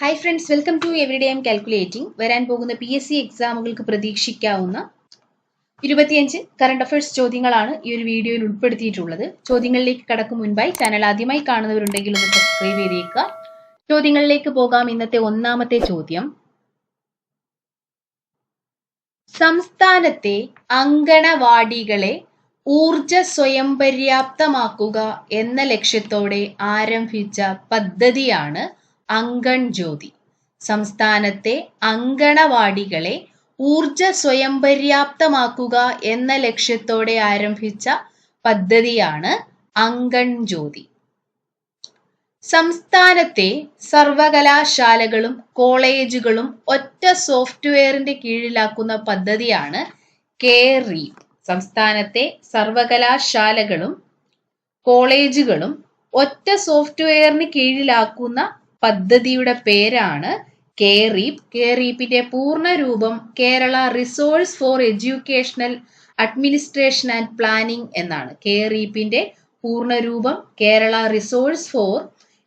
Hi friends welcome to everyday M calculating വരാൻ പോകുന്ന P S C എക്സാമുകൾക്ക് പ്രതീക്ഷിക്കാവുന്ന ഇരുപത്തിയഞ്ച് കറണ്ട് അഫയേഴ്സ് ചോദ്യങ്ങളാണ് ഈ ഒരു വീഡിയോയിൽ ഉൾപ്പെടുത്തിയിട്ടുള്ളത്. ചോദ്യങ്ങളിലേക്ക് കടക്കും മുൻപായി ചാനൽ ആദ്യമായി കാണുന്നവരുണ്ടെങ്കിൽ ഒന്ന് സബ്സ്ക്രൈബ് ചെയ്തേക്കുക. ചോദ്യങ്ങളിലേക്ക് പോകാം. ഇന്നത്തെ ഒന്നാമത്തെ ചോദ്യം. സംസ്ഥാനത്തെ അങ്കണവാടികളെ ഊർജ സ്വയം പര്യാപ്തമാക്കുക എന്ന ലക്ഷ്യത്തോടെ ആരംഭിച്ച പദ്ധതിയാണ് അങ്കൺ ജ്യോതി. സംസ്ഥാനത്തെ അങ്കണവാടികളെ ഊർജ സ്വയം പര്യാപ്തമാക്കുക എന്ന ലക്ഷ്യത്തോടെ ആരംഭിച്ച പദ്ധതിയാണ് അങ്കൺ ജ്യോതി. സംസ്ഥാനത്തെ സർവകലാശാലകളും കോളേജുകളും ഒറ്റ സോഫ്റ്റ്വെയറിന്റെ കീഴിലാക്കുന്ന പദ്ധതിയാണ് കെയർ റീപ് സംസ്ഥാനത്തെ സർവകലാശാലകളും കോളേജുകളും ഒറ്റ സോഫ്റ്റ്വെയറിന് കീഴിലാക്കുന്ന പദ്ധതിയുടെ പേരാണ് കെറീപ്. കെറീപ്പിന്റെ കെ പൂർണ രൂപം Kerala resource for educational administration and planning എന്നാണ്. കെറീപ്പിന്റെ പൂർണ രൂപം Kerala resource for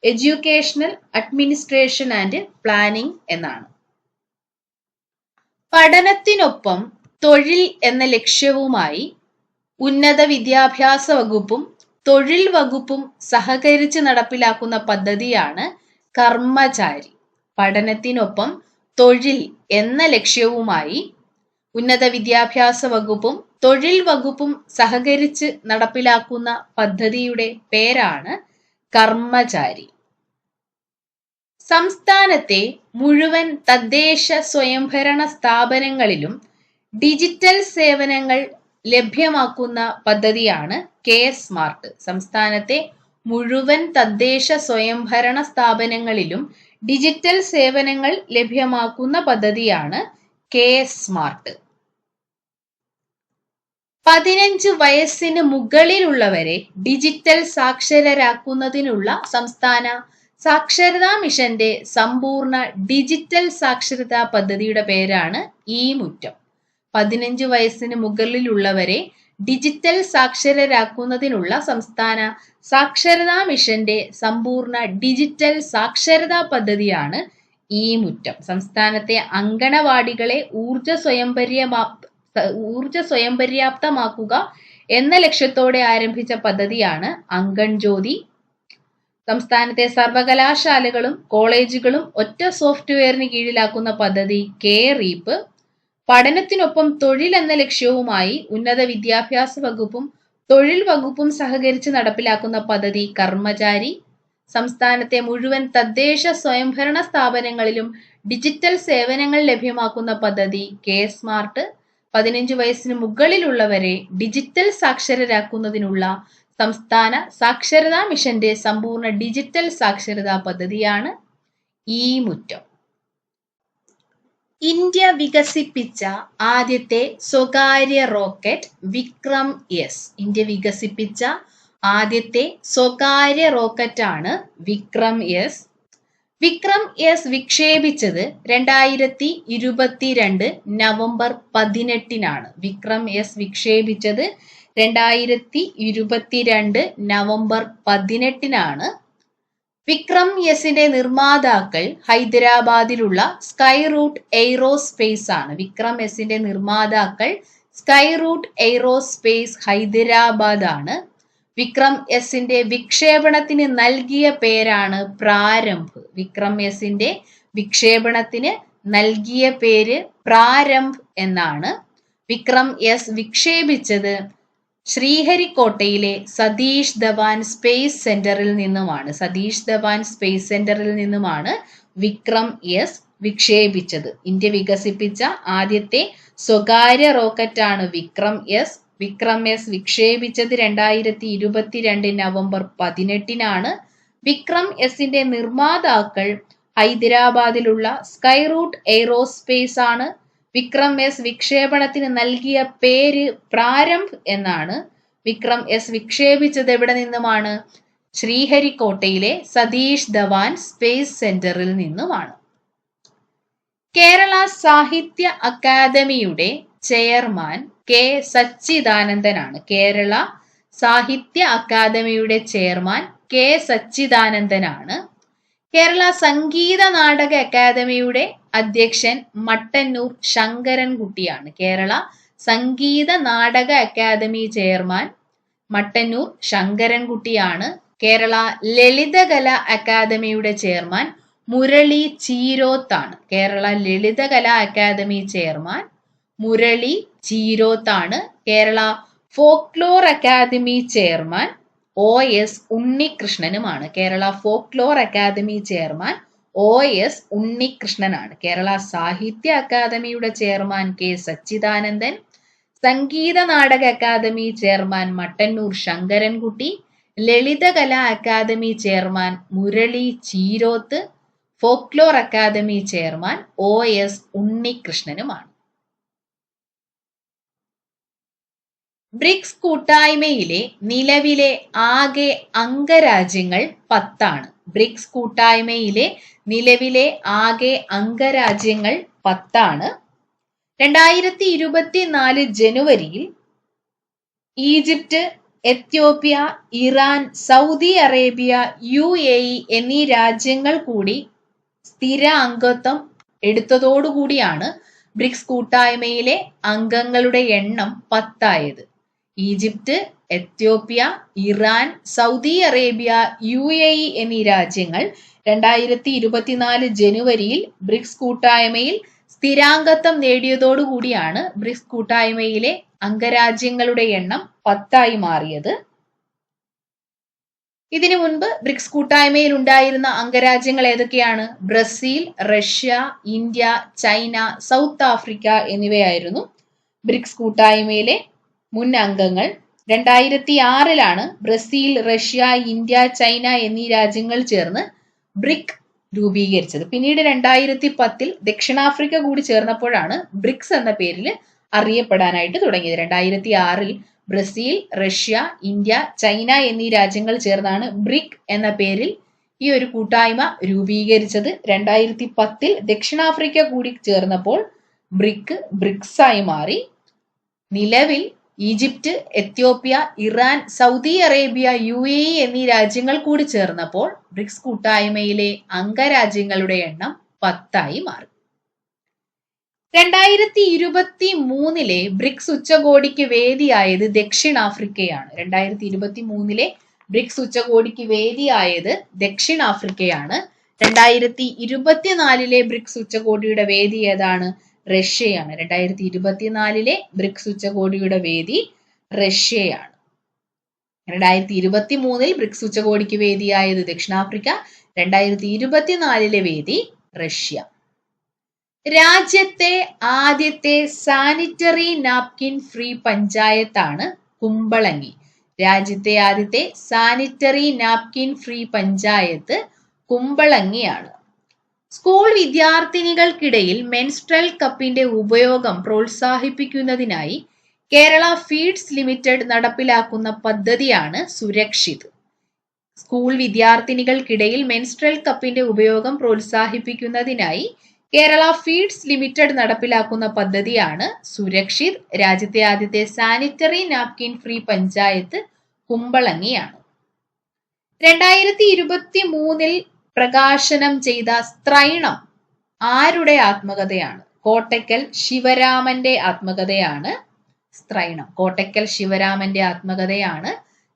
educational administration and planning എന്നാണ്. പഠനത്തിനൊപ്പം തൊഴിൽ എന്ന ലക്ഷ്യവുമായി ഉന്നത വിദ്യാഭ്യാസ വകുപ്പും തൊഴിൽ വകുപ്പും സഹകരിച്ച് നടപ്പിലാക്കുന്ന പദ്ധതിയാണ് കർമ്മചാരി. പഠനത്തിനൊപ്പം തൊഴിൽ എന്ന ലക്ഷ്യവുമായി ഉന്നത വിദ്യാഭ്യാസ വകുപ്പും തൊഴിൽ വകുപ്പും സഹകരിച്ച് നടപ്പിലാക്കുന്ന പദ്ധതിയുടെ പേരാണ് കർമ്മചാരി. സംസ്ഥാനത്തെ മുഴുവൻ തദ്ദേശ സ്വയംഭരണ സ്ഥാപനങ്ങളിലും ഡിജിറ്റൽ സേവനങ്ങൾ ലഭ്യമാക്കുന്ന പദ്ധതിയാണ് കെ സ്മാർട്ട് സംസ്ഥാനത്തെ മുഴുവൻ തദ്ദേശ സ്വയംഭരണ സ്ഥാപനങ്ങളിലും ഡിജിറ്റൽ സേവനങ്ങൾ ലഭ്യമാക്കുന്ന പദ്ധതിയാണ് കെ സ്മാർട്ട്. പതിനഞ്ച് വയസ്സിന് മുകളിലുള്ളവരെ ഡിജിറ്റൽ സാക്ഷരരാക്കുന്നതിനുള്ള സംസ്ഥാന സാക്ഷരതാ മിഷന്റെ സമ്പൂർണ ഡിജിറ്റൽ സാക്ഷരതാ പദ്ധതിയുടെ പേരാണ് ഈ മുറ്റം. പതിനഞ്ച് വയസ്സിന് മുകളിലുള്ളവരെ ഡിജിറ്റൽ സാക്ഷരരാക്കുന്നതിനുള്ള സംസ്ഥാന സാക്ഷരതാ മിഷന്റെ സമ്പൂർണ ഡിജിറ്റൽ സാക്ഷരതാ പദ്ധതിയാണ് ഈ മുറ്റം. സംസ്ഥാനത്തെ അങ്കണവാടികളെ ഊർജ സ്വയംപര്യാ ഊർജ സ്വയംപര്യാപ്തമാക്കുക എന്ന ലക്ഷ്യത്തോടെ ആരംഭിച്ച പദ്ധതിയാണ് അങ്കൺ ജ്യോതി സംസ്ഥാനത്തെ സർവകലാശാലകളും കോളേജുകളും ഒറ്റ സോഫ്റ്റ്വെയറിന് കീഴിലാക്കുന്ന പദ്ധതി കെ റീപ്പ്. പഠനത്തിനൊപ്പം തൊഴിൽ എന്ന ലക്ഷ്യവുമായി ഉന്നത വിദ്യാഭ്യാസ വകുപ്പും തൊഴിൽ വകുപ്പും സഹകരിച്ച് നടപ്പിലാക്കുന്ന പദ്ധതി കർമ്മചാരി. സംസ്ഥാനത്തെ മുഴുവൻ തദ്ദേശ സ്വയംഭരണ സ്ഥാപനങ്ങളിലും ഡിജിറ്റൽ സേവനങ്ങൾ ലഭ്യമാക്കുന്ന പദ്ധതി കെ സ്മാർട്ട്. പതിനഞ്ച് വയസ്സിന് മുകളിലുള്ളവരെ ഡിജിറ്റൽ സാക്ഷരരാക്കുന്നതിനുള്ള സംസ്ഥാന സാക്ഷരതാ മിഷന്റെ സമ്പൂർണ ഡിജിറ്റൽ സാക്ഷരതാ പദ്ധതിയാണ് ഈ മുറ്റം. ഇന്ത്യ വികസിപ്പിച്ച ആദ്യത്തെ സ്വകാര്യ റോക്കറ്റ് വിക്രം എസ്. ഇന്ത്യ വികസിപ്പിച്ച ആദ്യത്തെ സ്വകാര്യ റോക്കറ്റാണ് വിക്രം എസ്. വിക്രം എസ് വിക്ഷേപിച്ചത് രണ്ടായിരത്തി ഇരുപത്തിരണ്ട് നവംബർ പതിനെട്ടിനാണ്. വിക്രം എസ് വിക്ഷേപിച്ചത് രണ്ടായിരത്തി ഇരുപത്തിരണ്ട് നവംബർ പതിനെട്ടിനാണ് വിക്രം എസിന്റെ നിർമ്മാതാക്കൾ ഹൈദരാബാദിലുള്ള സ്കൈ റൂട്ട് എയ്റോസ്പേസ് ആണ്. വിക്രം എസിന്റെ നിർമ്മാതാക്കൾ സ്കൈ റൂട്ട് എയ്റോസ്പേസ് ഹൈദരാബാദ് ആണ്. വിക്രം എസിന്റെ വിക്ഷേപണത്തിന് നൽകിയ പേരാണ് പ്രാരംഭ്. വിക്രം എസിന്റെ വിക്ഷേപണത്തിന് നൽകിയ പേര് പ്രാരംഭ് എന്നാണ്. വിക്രം എസ് വിക്ഷേപിച്ചത് ശ്രീഹരിക്കോട്ടയിലെ സതീഷ് ധവാൻ സ്പേസ് സെന്ററിൽ നിന്നുമാണ്. സതീഷ് ധവാൻ സ്പേസ് സെന്ററിൽ നിന്നുമാണ് വിക്രം എസ് വിക്ഷേപിച്ചത്. ഇന്ത്യ വികസിപ്പിച്ച ആദ്യത്തെ സ്വകാര്യ റോക്കറ്റാണ് വിക്രം എസ് വിക്രം എസ് വിക്ഷേപിച്ചത് രണ്ടായിരത്തി ഇരുപത്തിരണ്ട് നവംബർ പതിനെട്ടിനാണ്. വിക്രം എസിന്റെ നിർമ്മാതാക്കൾ ഹൈദരാബാദിലുള്ള സ്കൈറൂട്ട് എയ്റോസ്പേസ് ആണ്. വിക്രം എസ് വിക്ഷേപണത്തിന് നൽകിയ പേര് പ്രാരംഭ് എന്നാണ്. വിക്രം എസ് വിക്ഷേപിച്ചത് എവിടെ നിന്നുമാണ്? ശ്രീഹരിക്കോട്ടയിലെ സതീഷ് ധവാൻ സ്പേസ് സെന്ററിൽ നിന്നുമാണ്. കേരള സാഹിത്യ അക്കാദമിയുടെ ചെയർമാൻ കെ സച്ചിദാനന്ദനാണ്. കേരള സാഹിത്യ അക്കാദമിയുടെ ചെയർമാൻ കെ സച്ചിദാനന്ദനാണ്. കേരള സംഗീത നാടക അക്കാദമിയുടെ അധ്യക്ഷൻ മട്ടന്നൂർ ശങ്കരൻകുട്ടിയാണ്. കേരള സംഗീത നാടക അക്കാദമി ചെയർമാൻ മട്ടന്നൂർ ശങ്കരൻകുട്ടിയാണ്. കേരള ലളിതകല അക്കാദമിയുടെ ചെയർമാൻ മുരളി ചീരോത്താണ്. Kerala Lalithakala academy chairman Murali ചീരോത്താണ്. Kerala folklore academy chairman O S ഉണ്ണികൃഷ്ണനുമാണ്. Kerala folklore academy chairman O S ഉണ്ണികൃഷ്ണനാണ്. Kerala Sahitya അക്കാദമിയുടെ chairman K Sachidanandan Sangeetha Nataka academy chairman Mattannur Sankarankutty Lalithakala academy chairman Murali Cheeroth folklore academy chairman O S ഉണ്ണികൃഷ്ണനുമാണ്. BRICS കൂട്ടായ്മയിലെ നിലവിലെ ആകെ അംഗരാജ്യങ്ങൾ പത്താണ്. BRICS കൂട്ടായ്മയിലെ നിലവിലെ ആകെ അംഗരാജ്യങ്ങൾ പത്താണ്. രണ്ടായിരത്തി ഇരുപത്തിനാല് ജനുവരിയിൽ Egypt Ethiopia Iran Saudi Arabia U A E എന്നീ രാജ്യങ്ങൾ കൂടി സ്ഥിര അംഗത്വം എടുത്തതോടുകൂടിയാണ് ബ്രിക്സ് കൂട്ടായ്മയിലെ അംഗങ്ങളുടെ എണ്ണം പത്തായത്. Egypt Ethiopia Iran Saudi Arabia U A E എന്നീ രാജ്യങ്ങൾ രണ്ടായിരത്തി ഇരുപത്തിനാല് ജനുവരിയിൽ ബ്രിക്സ് കൂട്ടായ്മയിൽ സ്ഥിരാംഗത്വം നേടിയതോടുകൂടിയാണ് ബ്രിക്സ് കൂട്ടായ്മയിലെ അംഗരാജ്യങ്ങളുടെ എണ്ണം പത്തായി മാറിയത്. ഇതിനു മുൻപ് ബ്രിക്സ് കൂട്ടായ്മയിൽ ഉണ്ടായിരുന്ന അംഗരാജ്യങ്ങൾ ഏതൊക്കെയാണ്? Brazil Russia India China South Africa എന്നിവയായിരുന്നു ബ്രിക്സ് കൂട്ടായ്മയിലെ മുൻ അംഗങ്ങൾ രണ്ടായിരത്തി ആറിലാണ് ബ്രസീൽ റഷ്യ ഇന്ത്യ ചൈന എന്നീ രാജ്യങ്ങൾ ചേർന്ന് ബ്രിക് രൂപീകരിച്ചത്. പിന്നീട് രണ്ടായിരത്തി പത്തിൽ ദക്ഷിണാഫ്രിക്ക കൂടി ചേർന്നപ്പോഴാണ് ബ്രിക്സ് എന്ന പേരിൽ അറിയപ്പെടാനായിട്ട് തുടങ്ങിയത്. രണ്ടായിരത്തി ആറിൽ ബ്രസീൽ റഷ്യ ഇന്ത്യ ചൈന എന്നീ രാജ്യങ്ങൾ ചേർന്നാണ് ബ്രിക് എന്ന പേരിൽ ഈ ഒരു കൂട്ടായ്മ രൂപീകരിച്ചത്. രണ്ടായിരത്തി പത്തിൽ ദക്ഷിണാഫ്രിക്ക കൂടി ചേർന്നപ്പോൾ ബ്രിക് ബ്രിക്സായി മാറി. നിലവിൽ Egypt Ethiopia Iran Saudi Arabia U A E എന്നീ രാജ്യങ്ങൾ കൂടി ചേർന്നപ്പോൾ ബ്രിക്സ് കൂട്ടായ്മയിലെ അംഗരാജ്യങ്ങളുടെ എണ്ണം പത്തായി മാറി. രണ്ടായിരത്തി ഇരുപത്തി മൂന്നിലെ ബ്രിക്സ് ഉച്ചകോടിക്ക് വേദിയായത് ദക്ഷിണാഫ്രിക്കയാണ്. രണ്ടായിരത്തി ഇരുപത്തി മൂന്നിലെ ബ്രിക്സ് ഉച്ചകോടിക്ക് വേദിയായത് ദക്ഷിണാഫ്രിക്കയാണ്. രണ്ടായിരത്തി ഇരുപത്തിനാലിലെ ബ്രിക്സ് ഉച്ചകോടിയുടെ വേദി ഏതാണ്? റഷ്യയാണ്. രണ്ടായിരത്തി ഇരുപത്തിനാലിലെ ബ്രിക്സ് ഉച്ചകോടിയുടെ വേദി റഷ്യയാണ്. രണ്ടായിരത്തി ഇരുപത്തി മൂന്നിൽ ബ്രിക്സ് ഉച്ചകോടിക്ക് വേദിയായത് ദക്ഷിണാഫ്രിക്ക. രണ്ടായിരത്തി ഇരുപത്തിനാലിലെ വേദി റഷ്യ. രാജ്യത്തെ ആദ്യത്തെ സാനിറ്ററി നാപ്കിൻ ഫ്രീ പഞ്ചായത്താണ് കുമ്പളങ്ങി. രാജ്യത്തെ ആദ്യത്തെ സാനിറ്ററി നാപ്കിൻ ഫ്രീ പഞ്ചായത്ത് കുമ്പളങ്ങിയാണ്. സ്കൂൾ വിദ്യാർത്ഥിനികൾക്കിടയിൽ മെൻസ്ട്രൽ കപ്പിന്റെ ഉപയോഗം പ്രോത്സാഹിപ്പിക്കുന്നതിനായി കേരള ഫീഡ്സ് ലിമിറ്റഡ് നടപ്പിലാക്കുന്ന പദ്ധതിയാണ് സുരക്ഷിത്. സ്കൂൾ വിദ്യാർത്ഥിനികൾക്കിടയിൽ മെൻസ്ട്രൽ കപ്പിന്റെ ഉപയോഗം പ്രോത്സാഹിപ്പിക്കുന്നതിനായി കേരള ഫീഡ്സ് ലിമിറ്റഡ് നടപ്പിലാക്കുന്ന പദ്ധതിയാണ് സുരക്ഷിത്. രാജ്യത്തെ ആദ്യത്തെ സാനിറ്ററി നാപ്കിൻ ഫ്രീ പഞ്ചായത്ത് കുമ്പളങ്ങിയാണ്. രണ്ടായിരത്തി ഇരുപത്തി മൂന്നിൽ പ്രകാശനം ചെയ്ത സ്ത്രൈണം ആരുടെ ആത്മകഥയാണ്? കോട്ടയ്ക്കൽ ശിവരാമന്റെ ആത്മകഥയാണ് സ്ത്രൈണം. കോട്ടയ്ക്കൽ ശിവരാമന്റെ ആത്മകഥയാണ്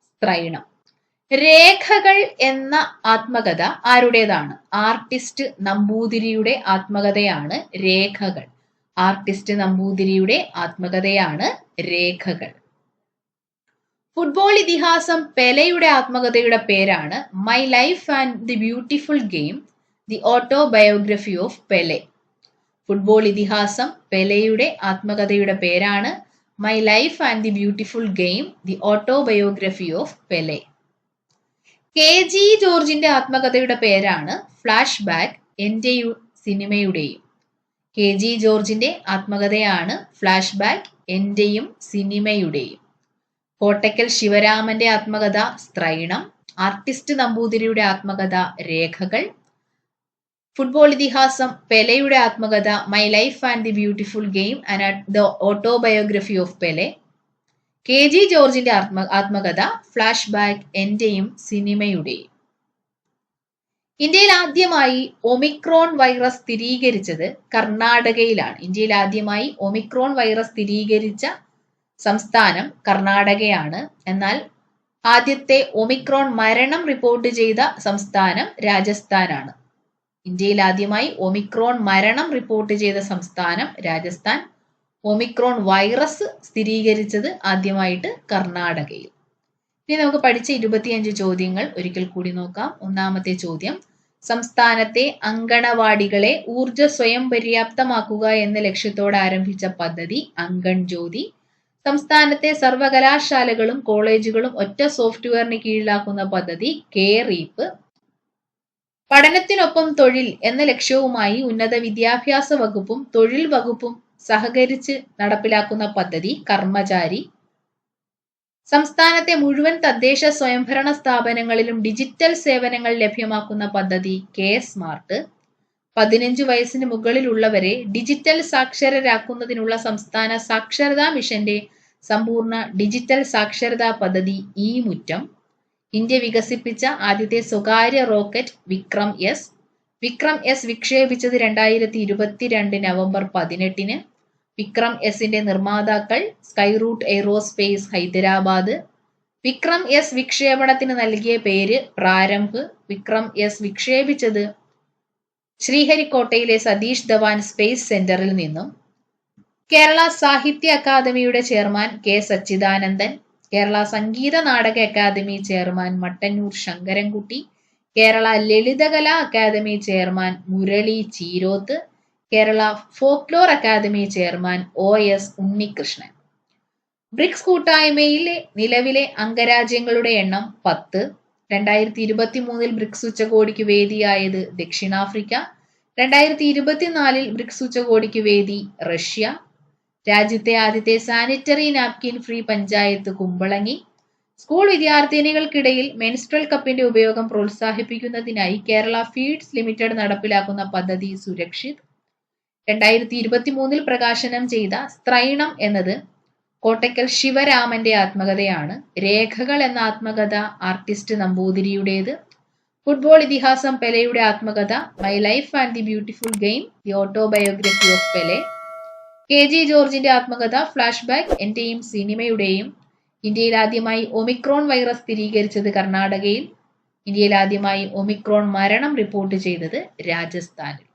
സ്ത്രൈണം. രേഖകൾ എന്ന ആത്മകഥ ആരുടേതാണ്? ആർട്ടിസ്റ്റ് നമ്പൂതിരിയുടെ ആത്മകഥയാണ് രേഖകൾ. ആർട്ടിസ്റ്റ് നമ്പൂതിരിയുടെ ആത്മകഥയാണ് രേഖകൾ. ഫുട്ബോൾ ഇതിഹാസം പെലയുടെ ആത്മകഥയുടെ പേരാണ് my life and the beautiful game the autobiography of Pele football ഇതിഹാസം പെലയുടെ ആത്മകഥയുടെ പേരാണ് my life and the beautiful game the autobiography of Pele K G ജോർജിന്റെ ആത്മകഥയുടെ പേരാണ് ഫ്ലാഷ് ബാക്ക് എന്റെ സിനിമയുടെയും. കെ ജി ജോർജിന്റെ ആത്മകഥയാണ് ഫ്ലാഷ് ബാക്ക് എന്റെയും സിനിമയുടെയും. കോട്ടയ്ക്കൽ ശിവരാമന്റെ ആത്മകഥ സ്ത്രൈണം ആർട്ടിസ്റ്റ് നമ്പൂതിരിയുടെ ആത്മകഥ രേഖകൾ ഫുട്ബോൾ ഇതിഹാസം പെലെയുടെ ആത്മകഥ my life and the beautiful game and the autobiography of Pele K G ജോർജിന്റെ ആത്മ ആത്മകഥ ഫ്ലാഷ് ബാക്ക് എന്റെയും സിനിമയുടെയും. ഇന്ത്യയിൽ ആദ്യമായി ഒമിക്രോൺ വൈറസ് സ്ഥിരീകരിച്ചത് കർണാടകയിലാണ്. ഇന്ത്യയിൽ ആദ്യമായി ഒമിക്രോൺ വൈറസ് സ്ഥിരീകരിച്ച സംസ്ഥാനം കർണാടകയാണ്. എന്നാൽ ആദ്യത്തെ ഒമിക്രോൺ മരണം റിപ്പോർട്ട് ചെയ്ത സംസ്ഥാനം രാജസ്ഥാനാണ്. ഇന്ത്യയിൽ ആദ്യമായി ഒമിക്രോൺ മരണം റിപ്പോർട്ട് ചെയ്ത സംസ്ഥാനം രാജസ്ഥാൻ. ഒമിക്രോൺ വൈറസ് സ്ഥിരീകരിച്ചത് ആദ്യമായിട്ട് കർണാടകയിൽ. ഇനി നമുക്ക് പഠിച്ച ഇരുപത്തിയഞ്ച് ചോദ്യങ്ങൾ ഒരിക്കൽ കൂടി നോക്കാം. ഒന്നാമത്തെ ചോദ്യം സംസ്ഥാനത്തെ അങ്കണവാടികളെ ഊർജ സ്വയം പര്യാപ്തമാക്കുക എന്ന ലക്ഷ്യത്തോടെ ആരംഭിച്ച പദ്ധതി അങ്കൺ ജ്യോതി. സംസ്ഥാനത്തെ സർവകലാശാലകളും കോളേജുകളും ഒറ്റ സോഫ്റ്റ്വെയറിന് കീഴിലാക്കുന്ന പദ്ധതി കെ റീപ്പ്. പഠനത്തിനൊപ്പം തൊഴിൽ എന്ന ലക്ഷ്യവുമായി ഉന്നത വിദ്യാഭ്യാസ വകുപ്പും തൊഴിൽ വകുപ്പും സഹകരിച്ച് നടപ്പിലാക്കുന്ന പദ്ധതി കർമ്മചാരി. സംസ്ഥാനത്തെ മുഴുവൻ തദ്ദേശ സ്വയംഭരണ സ്ഥാപനങ്ങളിലും ഡിജിറ്റൽ സേവനങ്ങൾ ലഭ്യമാക്കുന്ന പദ്ധതി കെ സ്മാർട്ട്. പതിനഞ്ച് വയസ്സിന് മുകളിലുള്ളവരെ ഡിജിറ്റൽ സാക്ഷരരാക്കുന്നതിനുള്ള സംസ്ഥാന സാക്ഷരതാ മിഷന്റെ സമ്പൂർണ ഡിജിറ്റൽ സാക്ഷരതാ പദ്ധതി ഇ മുറ്റം. ഇന്ത്യ വികസിപ്പിച്ച ആദ്യത്തെ സ്വകാര്യ rocket Vikram S. Vikram S വിക്ഷേപിച്ചത് രണ്ടായിരത്തി ഇരുപത്തിരണ്ട് നവംബർ പതിനെട്ടിന്. വിക്രം എസിന്റെ നിർമ്മാതാക്കൾ Skyroot Aerospace Hyderabad. Vikram S വിക്ഷേപണത്തിന് നൽകിയ പേര് പ്രാരംഭ്. വിക്രം എസ് വിക്ഷേപിച്ചത് ശ്രീഹരിക്കോട്ടയിലെ സതീഷ് ധവാൻ സ്പേസ് സെന്ററിൽ നിന്നും. കേരള സാഹിത്യ അക്കാദമിയുടെ chairman K Sachidanandan Kerala Sangeetha Nataka academy chairman Mattannur Sankarankutty Kerala Lalithakala academy chairman Murali Cheeroth Kerala folklore academy chairman O S Unnikrishnan. BRICS കൂട്ടായ്മയിലെ നിലവിലെ അംഗരാജ്യങ്ങളുടെ എണ്ണം പത്ത്. രണ്ടായിരത്തി ഇരുപത്തി മൂന്നിൽ ബ്രിക്സ് ഉച്ചകോടിക്ക് വേദിയായത് ദക്ഷിണാഫ്രിക്ക. രണ്ടായിരത്തി ഇരുപത്തിനാലിൽ ബ്രിക്സ് ഉച്ചകോടിക്ക് വേദി റഷ്യ. രാജ്യത്തെ ആദ്യത്തെ sanitary napkin free panchayat Kumbalangi. School വിദ്യാർത്ഥിനികൾക്കിടയിൽ menstrual കപ്പിന്റെ ഉപയോഗം പ്രോത്സാഹിപ്പിക്കുന്നതിനായി കേരള ഫീഡ്സ് ലിമിറ്റഡ് നടപ്പിലാക്കുന്ന പദ്ധതി സുരക്ഷിത്. രണ്ടായിരത്തി ഇരുപത്തി മൂന്നിൽ പ്രകാശനം ചെയ്ത സ്ത്രൈണം എന്നത് കോട്ടയ്ക്കൽ ശിവരാമന്റെ ആത്മകഥയാണ്. രേഖകൾ എന്ന ആത്മകഥ ആർട്ടിസ്റ്റ് നമ്പൂതിരിയുടേത്. ഫുട്ബോൾ ഇതിഹാസം പെലെയുടെ ആത്മകഥ my life and the beautiful game the autobiography of Pele K G ജോർജിന്റെ ആത്മകഥ ഫ്ലാഷ് ബാക്ക് എന്റെയും സിനിമയുടെയും. ഇന്ത്യയിൽ ആദ്യമായി ഒമിക്രോൺ വൈറസ് സ്ഥിരീകരിച്ചത് കർണാടകയിൽ. ഇന്ത്യയിൽ ആദ്യമായി ഒമിക്രോൺ മരണം റിപ്പോർട്ട് ചെയ്തത് രാജസ്ഥാനിൽ.